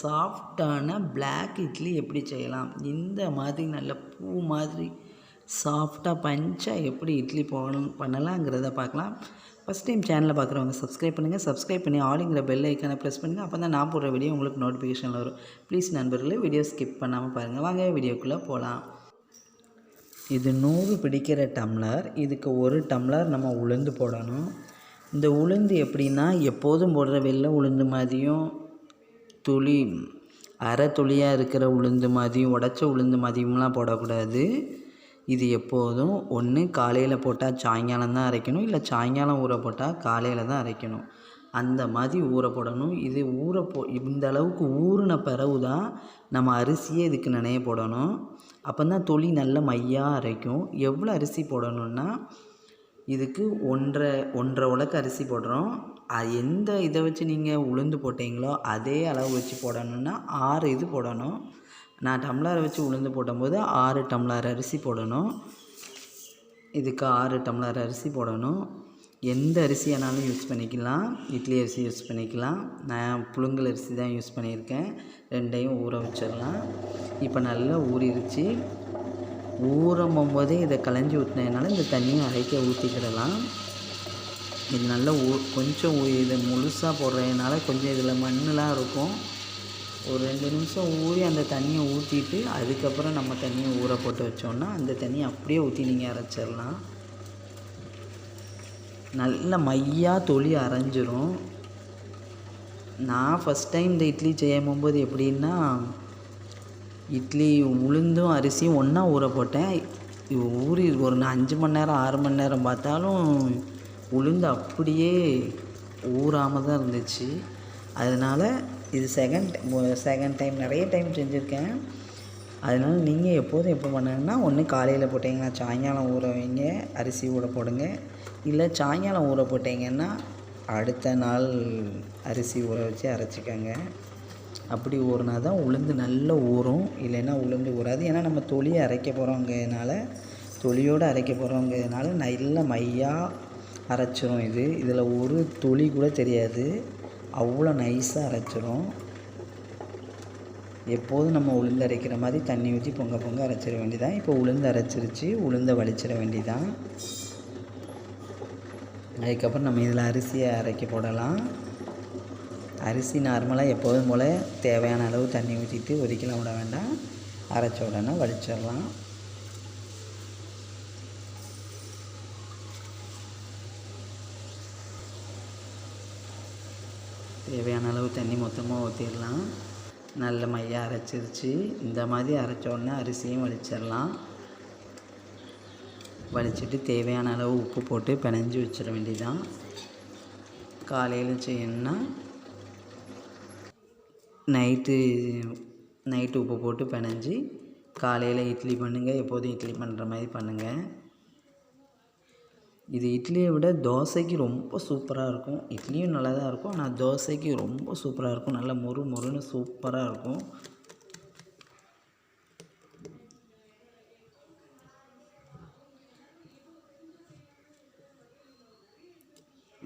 சாஃப்டான பிளாக் இட்லி எப்படி செய்யலாம்? இந்த மாதிரி நல்ல பூ மாதிரி சாஃப்டாக பஞ்சாக எப்படி இட்லி போகணும் பண்ணலாங்கிறத பார்க்கலாம். ஃபஸ்ட் டைம் சேனலில் பார்க்குறவங்க சப்ஸ்கிரைப் பண்ணுங்கள் சப்ஸ்கிரைப் பண்ணி ஆளுங்கிற பெல் ஐக்கானை ப்ரெஸ் பண்ணுங்கள் அப்போ தான் நான் போடுற வீடியோ உங்களுக்கு நோட்டிஃபிகேஷனில் வரும். ப்ளீஸ் நண்பர்களே வீடியோ ஸ்கிப் பண்ணாமல் பாருங்கள் வாங்க வீடியோக்குள்ளே போகலாம் இது நூறு பிடிக்கிற டம்ளர். இதுக்கு ஒரு டம்ளர் நம்ம உளுந்து போடணும். இந்த உளுந்து எப்படின்னா எப்போதும் போடுற வெள்ளை உளுந்து மாதிரியும் துளி அரை துளியாக இருக்கிற உளுந்து மாதிரியும் உடச்ச உளுந்து மாதிரியும்லாம் போடக்கூடாது. இது எப்போதும் ஒன்று காலையில் போட்டால் சாயங்காலம் தான் அரைக்கணும் இல்லை சாயங்காலம் ஊற போட்டால் காலையில் தான் அரைக்கணும். அந்த மாதிரி ஊற போடணும். இது ஊற போ இந்த அளவுக்கு ஊறின பிறகு தான் நம்ம அரிசியே இதுக்கு நினைய போடணும். அப்போ தான் தொளி நல்ல மையாக அரைக்கும். எவ்வளோ அரிசி போடணுன்னா இதுக்கு ஒன்றரை ஒன்றரை உலக்கு அரிசி போடுறோம். அது எந்த இதை வச்சு நீங்கள் உளுந்து போட்டீங்களோ அதே அளவு வச்சு போடணுன்னா ஆறு இது போடணும். நான் டம்ளரை வச்சு உளுந்து போடும்போது ஆறு டம்ளர் அரிசி போடணும். இதுக்கு ஆறு டம்ளர் அரிசி போடணும். எந்த அரிசி வேணாலும் யூஸ் பண்ணிக்கலாம். இட்லி அரிசி யூஸ் பண்ணிக்கலாம். நான் புழுங்கல் அரிசி தான் யூஸ் பண்ணியிருக்கேன். ரெண்டையும் ஊற வச்சிடலாம். இப்போ நல்லா ஊறிடுச்சு ஊறமும் போதே இதை கலைஞ்சி ஊற்றினதுனால இந்த தண்ணியை அரைக்க ஊற்றிக்கிடலாம் இது நல்லா ஊ கொஞ்சம் இது முழுசாக போடுறதுனால கொஞ்சம் இதில் மண்ணெலாம் இருக்கும். ஒரு ரெண்டு நிமிஷம் ஊறி அந்த தண்ணியை ஊற்றிட்டு அதுக்கப்புறம் நம்ம தண்ணியை ஊற போட்டு வச்சோம்னா அந்த தண்ணியை அப்படியே ஊற்றி நீங்கள் அரைச்சிடலாம். நல்ல மையாக தொளி அரைஞ்சிரும். நான் ஃபஸ்ட் டைம் இந்த இட்லி செய்யும் போகும்போது எப்படின்னா இட்லி உளுந்தும் அரிசியும் ஒன்றா ஊற போட்டேன். ஊறி ஒரு அஞ்சு மணி நேரம் ஆறு மணி நேரம் பார்த்தாலும் உளுந்து அப்படியே ஊறாமல் தான் இருந்துச்சு. அதனால் இது செகண்ட் செகண்ட் டைம் நிறைய டைம் செஞ்சுருக்கேன். அதனால் நீங்கள் எப்போதும் எப்போ பண்ணுங்கன்னா ஒன்று காலையில் போட்டிங்கன்னா சாயங்காலம் ஊற வைங்க அரிசி ஊற போடுங்க. இல்லை சாயங்காலம் ஊற போட்டிங்கன்னா அடுத்த நாள் அரிசி ஊற வச்சு அரைச்சிக்கோங்க. அப்படி ஊறினா தான் உளுந்து நல்லா ஊறும். இல்லைன்னா உளுந்து ஊறாது. ஏன்னா நம்ம தொலியை அரைக்க போகிறோங்கிறதுனால தொலியோடு அரைக்க போகிறோங்கிறதுனால நல்ல மையாக அரைச்சிரும் இது. இதில் ஒரு துளி கூட தெரியாது. அவ்வளோ நைஸாக அரைச்சிரும். எப்போதும் நம்ம உளுந்து அரைக்கிற மாதிரி தண்ணி ஊற்றி பொங்க பொங்க அரைச்சிட வேண்டியதான் இப்போ உளுந்து அரைச்சிருச்சு. உளுந்தை வலிச்சிட வேண்டியதான் அதுக்கப்புறம் நம்ம இதில் அரிசியை அரைக்க போடலாம். அரிசி நார்மலாக எப்போதும் போல் தேவையான அளவு தண்ணி ஊற்றிட்டு ஒதுக்கலாம் விட வேண்டாம். அரைச்ச உடனே வடிச்சிடலாம். தேவையான அளவு தண்ணி மொத்தமாக ஊற்றிடலாம் நல்ல மையாக அரைச்சிருச்சு. இந்த மாதிரி அரைச்ச உடனே அரிசியும் வடிச்சிடலாம். வலிச்சிட்டு தேவையான அளவு உப்பு போட்டு பிணைஞ்சி வச்சிட வேண்டியதான் காலையில் செய்யணும்னா நைட்டு நைட்டு உப்பு போட்டு பினஞ்சி காலையில் இட்லி பண்ணுங்கள் எப்போதும் இட்லி பண்ணுற மாதிரி பண்ணுங்கள் இது இட்லியை விட தோசைக்கு ரொம்ப சூப்பராக இருக்கும். இட்லியும் நல்லா தான் இருக்கும். ஆனால் தோசைக்கு ரொம்ப சூப்பராக இருக்கும். நல்லா மொறு மொறுன்னு சூப்பராக இருக்கும்.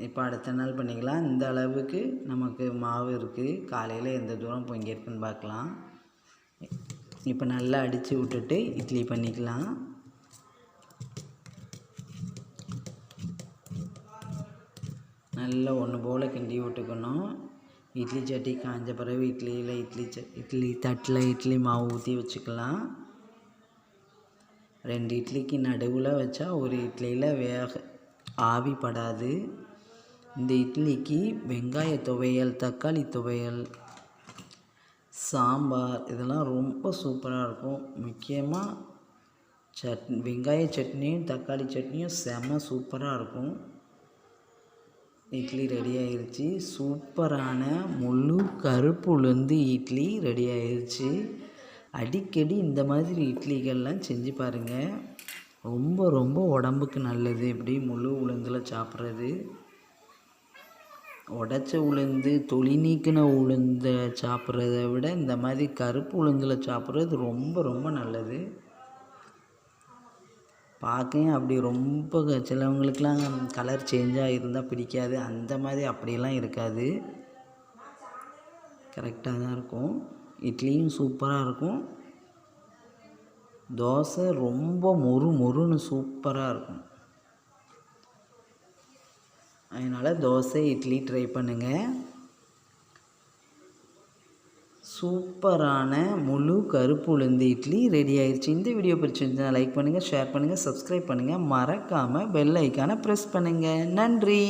இப்போ அடுத்த நாள் பண்ணிக்கலாம். இந்த அளவுக்கு நமக்கு மாவு இருக்குது காலையில் எந்த தூரம் பொங்கியிருக்குன்னு பார்க்கலாம். இப்போ நல்லா அடித்து விட்டுட்டு இட்லி பண்ணிக்கலாம். நல்லா ஒன்று போல் கிண்டி விட்டுக்கணும். இட்லி சட்டி காஞ்ச பிறகு இட்லியில் இட்லி ச இட்லி தட்டில் இட்லி மாவு ஊற்றி வச்சுக்கலாம். ரெண்டு இட்லிக்கு நடுவில் வச்சா ஒரு இட்லியில் வேக ஆவி படாது. இந்த இட்லிக்கு வெங்காய துவையல் தக்காளி துவையல் சாம்பார் இதெல்லாம் ரொம்ப சூப்பராக இருக்கும். முக்கியமாக சட் வெங்காய சட்னியும் தக்காளி சட்னியும் செம சூப்பராக இருக்கும். இட்லி ரெடி ஆயிடுச்சு சூப்பரான முழு கருப்பு உளுந்து இட்லி ரெடி ஆயிடுச்சு அடிக்கடி இந்த மாதிரி இட்லிகள்லாம் செஞ்சு பாருங்கள் ரொம்ப ரொம்ப உடம்புக்கு நல்லது. இப்படி முழு உளுந்தில் சாப்பிட்றது. உடச்ச உளுந்து தொளி நீக்கின உளுந்தை சாப்பிட்றத விட இந்த மாதிரி கருப்பு உளுந்தில் சாப்பிட்றது ரொம்ப ரொம்ப நல்லது. பார்க்கையும் அப்படி ரொம்ப க- சிலவங்களுக்கெலாம் கலர் சேஞ்சாக இருந்தால் பிடிக்காது. அந்த மாதிரி அப்படியெல்லாம் இருக்காது. கரெக்டாக தான் இருக்கும். இட்லியும் சூப்பராக இருக்கும். தோசை ரொம்ப மொறு மொறுன்னு சூப்பராக இருக்கும். அதனால் தோசை இட்லி ட்ரை பண்ணுங்கள் சூப்பரான முழு கருப்பு உளுந்து இட்லி ரெடி ஆயிடுச்சு இந்த வீடியோ பிடிச்சிருந்தா லைக் பண்ணுங்கள் ஷேர் பண்ணுங்கள் சப்ஸ்கிரைப் பண்ணுங்கள் மறக்காமல் பெல் ஐக்கானை ப்ரெஸ் பண்ணுங்கள் நன்றி.